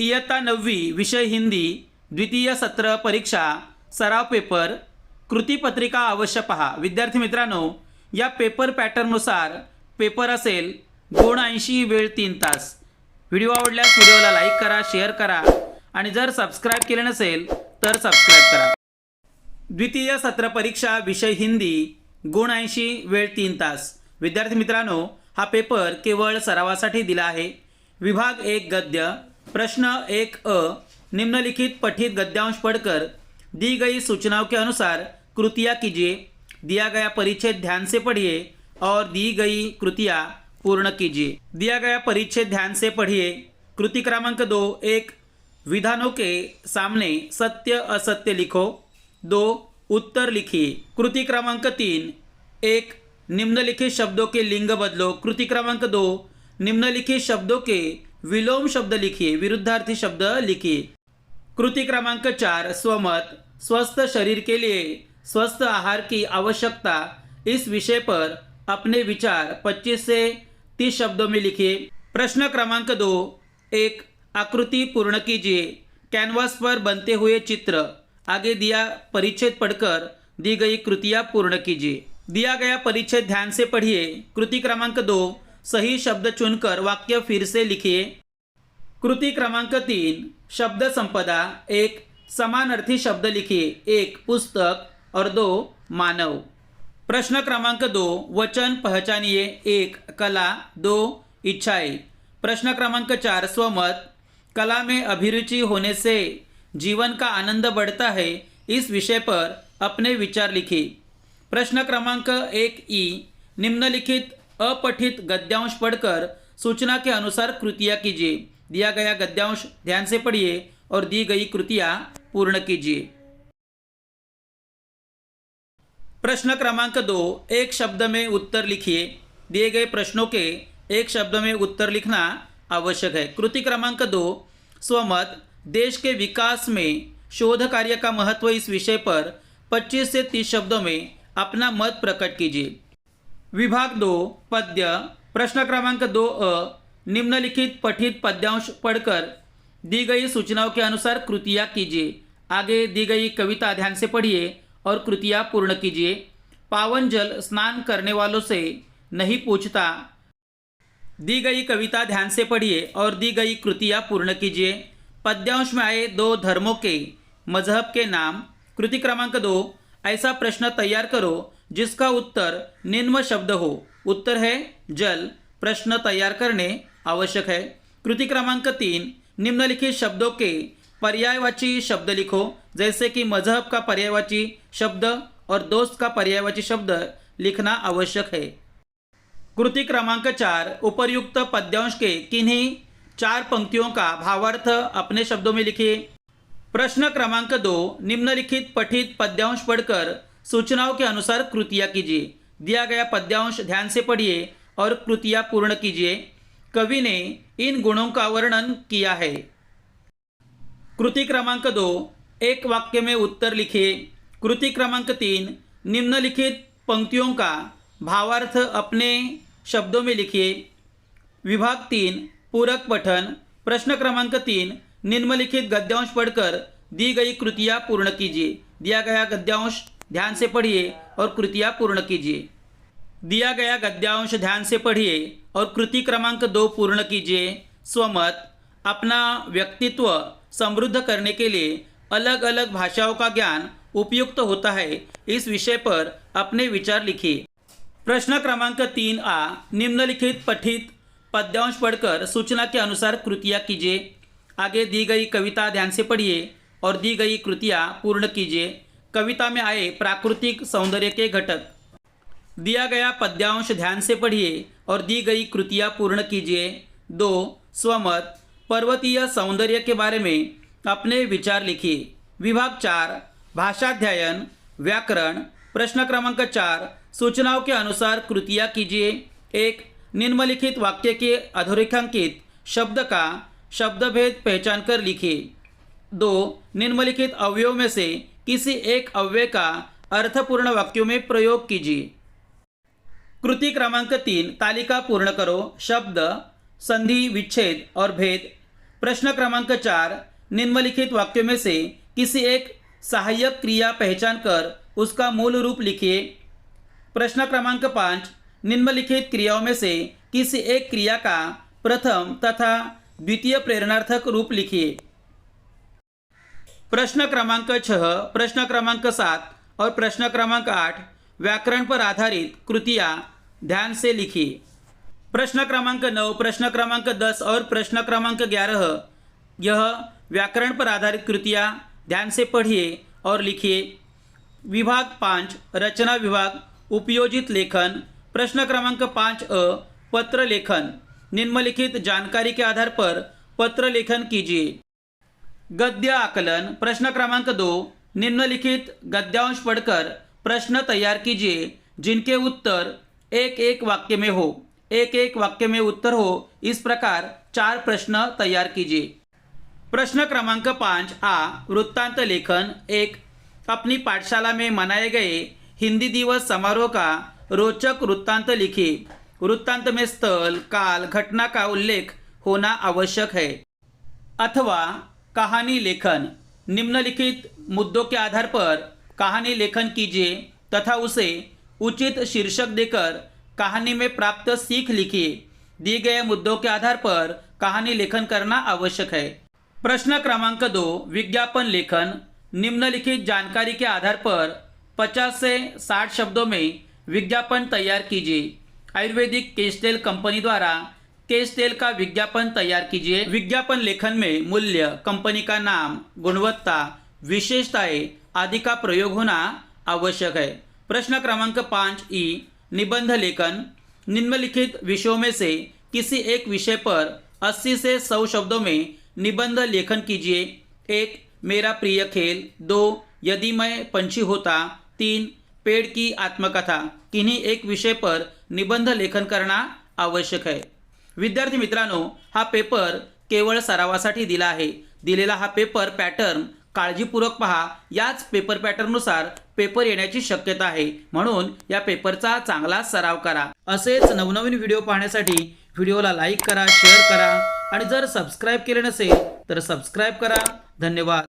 इयत्ता नववी विषय हिंदी द्वितीय सत्र परीक्षा सराव पेपर कृतीपत्रिका अवश्य पहा. विद्यार्थी मित्रांनो या पेपर पॅटर्ननुसार पेपर असेल दोन ऐंशी वेळ तीन तास. व्हिडिओ आवडल्यास व्हिडिओला लाईक करा शेअर करा आणि जर सबस्क्राईब केले नसेल तर सबस्क्राईब करा. द्वितीय सत्र परीक्षा विषय हिंदी गुण ऐंशी वेळ तीन तास. विद्यार्थी मित्रांनो हा पेपर केवळ सरावासाठी दिला आहे. विभाग एक गद्य प्रश्न एक अ, निम्नलिखित पठित गद्यांश पढ़कर दी गई सूचनाओं के अनुसार कृतियाँ कीजिए, दिया गया परिच्छेद ध्यान से पढ़िए और दी गई कृतियाँ पूर्ण कीजिए। दिया गया परिच्छेद ध्यान से पढ़िए। कृति क्रमांक दो, एक, विधानों के सामने सत्य असत्य लिखो। दो, उत्तर लिखिए। कृति क्रमांक तीन, एक, निम्नलिखित शब्दों के लिंग बदलो। कृति क्रमांक दो, निम्नलिखित शब्दों के विलोम शब्द लिखिए विरुद्धार्थी शब्द लिखिए कृति क्रमांक चार स्वमत. स्वस्थ शरीर के लिए स्वस्थ आहार की आवश्यकता. इस विषय पर अपने विचार 25 से 30 शब्दों में लिखिए. प्रश्न क्रमांक दो एक आकृति पूर्ण कीजिए. कैनवास पर बनते हुए चित्र. आगे दिया परिच्छेद पढ़कर दी गई कृतियाँ पूर्ण कीजिए. दिया गया परिच्छेद ध्यान से पढ़िए. कृति क्रमांक दो सही शब्द चुनकर वाक्य फिर से लिखिए। कृति क्रमांक तीन, शब्द संपदा। एक, समानार्थी शब्द लिखिए। एक, पुस्तक। और दो, मानव। प्रश्न क्रमांक दो, वचन पहचानिए। एक, कला। दो, इच्छाएँ। प्रश्न क्रमांक चार, स्वमत। कला में अभिरुचि होने से जीवन का आनंद बढ़ता है। इस विषय पर अपने विचार लिखिए। प्रश्न क्रमांक एक ई, निम्नलिखित अपठित गद्यांश पढ़कर सूचना के अनुसार कृतियाँ कीजिए। दिया गया गद्यांश ध्यान से पढ़िए और दी गई कृतियाँ पूर्ण कीजिए। प्रश्न क्रमांक दो, एक शब्द में उत्तर लिखिए। दिए गए प्रश्नों के एक शब्द में उत्तर लिखना आवश्यक है। कृति क्रमांक दो, स्वमत, देश के विकास में शोध कार्य का महत्व इस विषय पर 25 से 30 शब्दों में अपना मत प्रकट कीजिए। विभाग दो पद्य प्रश्न क्रमांक दो अ निम्नलिखित पठित पद्यांश पढ़कर दी गई सूचनाओं के अनुसार कृतियाँ कीजिए। आगे दी गई कविता ध्यान से पढ़िए और कृतियाँ पूर्ण कीजिए। पावन जल स्नान करने वालों से नहीं पूछता। दी गई कविता ध्यान से पढ़िए और दी गई कृतियाँ पूर्ण कीजिए। पद्यांश में आए दो धर्मों के मजहब के नाम। कृति क्रमांक दो ऐसा प्रश्न तैयार करो जिसका उत्तर निम्न शब्द हो। उत्तर है जल प्रश्न तैयार करने आवश्यक है। कृति क्रमांक तीन निम्नलिखित शब्दों के पर्यायवाची शब्द लिखो जैसे कि मजहब का पर्यायवाची शब्द और दोस्त का पर्यायवाची शब्द लिखना आवश्यक है। कृति क्रमांक चार उपर्युक्त पद्यांश के किन्हीं चार पंक्तियों का भावार्थ अपने शब्दों में लिखिए। प्रश्न क्रमांक दो निम्नलिखित पठित पद्यांश पढ़कर सूचनाओं के अनुसार कृतियाँ कीजिए, दिया गया पद्यांश ध्यान से पढ़िए और कृतियाँ पूर्ण कीजिए। कवि ने इन गुणों का वर्णन किया है। कृति क्रमांक दो, एक वाक्य में उत्तर लिखिए। कृति क्रमांक तीन, निम्नलिखित पंक्तियों का भावार्थ अपने शब्दों में लिखिए। विभाग तीन, पूरक पठन। प्रश्न क्रमांक तीन, निम्नलिखित गद्यांश पढ़कर दी गई कृतियाँ पूर्ण कीजिए। दिया गया गद्यांश ध्यान से पढ़िए और कृतियाँ पूर्ण कीजिए। दिया गया गद्यांश ध्यान से पढ़िए और कृति क्रमांक दो पूर्ण कीजिए। स्वमत, अपना व्यक्तित्व समृद्ध करने के लिए अलग अलग भाषाओं का ज्ञान उपयुक्त होता है। इस विषय पर अपने विचार लिखिए। प्रश्न क्रमांक तीन आ, निम्नलिखित पठित पद्यांश पढ़कर सूचना के अनुसार कृतियाँ कीजिए। आगे दी गई कविता ध्यान से पढ़िए और दी गई कृतियाँ पूर्ण कीजिए। कविता में आए प्राकृतिक सौंदर्य के घटक। दिया गया पद्यांश ध्यान से पढ़िए और दी गई कृतियाँ पूर्ण कीजिए। दो, स्वमत, पर्वतीय सौंदर्य के बारे में अपने विचार लिखिए। विभाग चार, भाषाध्ययन, व्याकरण, प्रश्न क्रमांक चार, सूचनाओं के अनुसार कृतियाँ कीजिए। एक, निम्नलिखित वाक्य के अधोरेखांकित शब्द का शब्दभेद पहचान कर लिखिए। दो, निम्नलिखित अवयव में से किसी एक अव्यय का अर्थपूर्ण वाक्यों में प्रयोग कीजिए। कृति क्रमांक तीन, तालिका पूर्ण करो, शब्द, संधि, विच्छेद और भेद। प्रश्न क्रमांक चार, निम्नलिखित वाक्यों में से किसी एक सहायक क्रिया पहचान कर उसका मूल रूप लिखिए। प्रश्न क्रमांक पाँच, निम्नलिखित क्रियाओं में से किसी एक क्रिया का प्रथम तथा द्वितीय प्रेरणार्थक रूप लिखिए। प्रश्न क्रमांक छह, प्रश्न क्रमांक सात और प्रश्न क्रमांक आठ व्याकरण पर आधारित कृतियाँ ध्यान से लिखिए प्रश्न क्रमांक नौ, प्रश्न क्रमांक दस और प्रश्न क्रमांक ग्यारह, यह व्याकरण पर आधारित कृतियाँ ध्यान से पढ़िए और लिखिए। विभाग पाँच, रचना विभाग, उपयोजित लेखन, प्रश्न क्रमांक पाँच अ, पत्र लेखन। निम्नलिखित जानकारी के आधार पर पत्र लेखन कीजिए। गद्य आकलन प्रश्न क्रमांक दो निम्नलिखित गद्यांश पढ़कर प्रश्न तैयार कीजिए जिनके उत्तर एक एक वाक्य में हो। एक एक वाक्य में उत्तर हो इस प्रकार चार प्रश्न तैयार कीजिए। प्रश्न क्रमांक पाँच आ वृत्तांत लेखन एक अपनी पाठशाला में मनाए गए हिंदी दिवस समारोह का रोचक वृत्तांत लिखिए। वृत्तांत में स्थल काल घटना का उल्लेख होना आवश्यक है। अथवा कहानी लेखन। निम्नलिखित मुद्दों के आधार पर कहानी लेखन कीजिए तथा उसे उचित शीर्षक देकर कहानी में प्राप्त सीख लिखिए। दिए गए मुद्दों के आधार पर कहानी लेखन करना आवश्यक है। प्रश्न क्रमांक दो, विज्ञापन लेखन। निम्नलिखित जानकारी के आधार पर 50 से 60 शब्दों में विज्ञापन तैयार कीजिए। आयुर्वेदिक केश तेल कंपनी द्वारा केश तेल का विज्ञापन तैयार कीजिए। विज्ञापन लेखन में मूल्य, कंपनी का नाम, गुणवत्ता, विशेषताएँ आदि का प्रयोग होना आवश्यक है। प्रश्न क्रमांक पाँच ई, निबंध लेखन। निम्नलिखित विषयों में से किसी एक विषय पर 80 से 100 शब्दों में निबंध लेखन कीजिए। एक, मेरा प्रिय खेल। दो, यदि मैं पंछी होता। तीन, पेड़ की आत्मकथा। किन्हीं एक विषय पर निबंध लेखन करना आवश्यक है। विद्यार्थी मित्रांनो हा पेपर केवळ सरावासाठी दिला आहे. दिलेला हा पेपर पॅटर्न काळजीपूर्वक पहा. याच पेपर पॅटर्ननुसार पेपर येण्याची शक्यता आहे. म्हणून या पेपरचा चांगला सराव करा. असेच नवनवीन व्हिडिओ पाहण्यासाठी व्हिडिओला लाईक करा शेअर करा. आणि जर सबस्क्राईब केले नसेल तर सबस्क्राईब करा. धन्यवाद.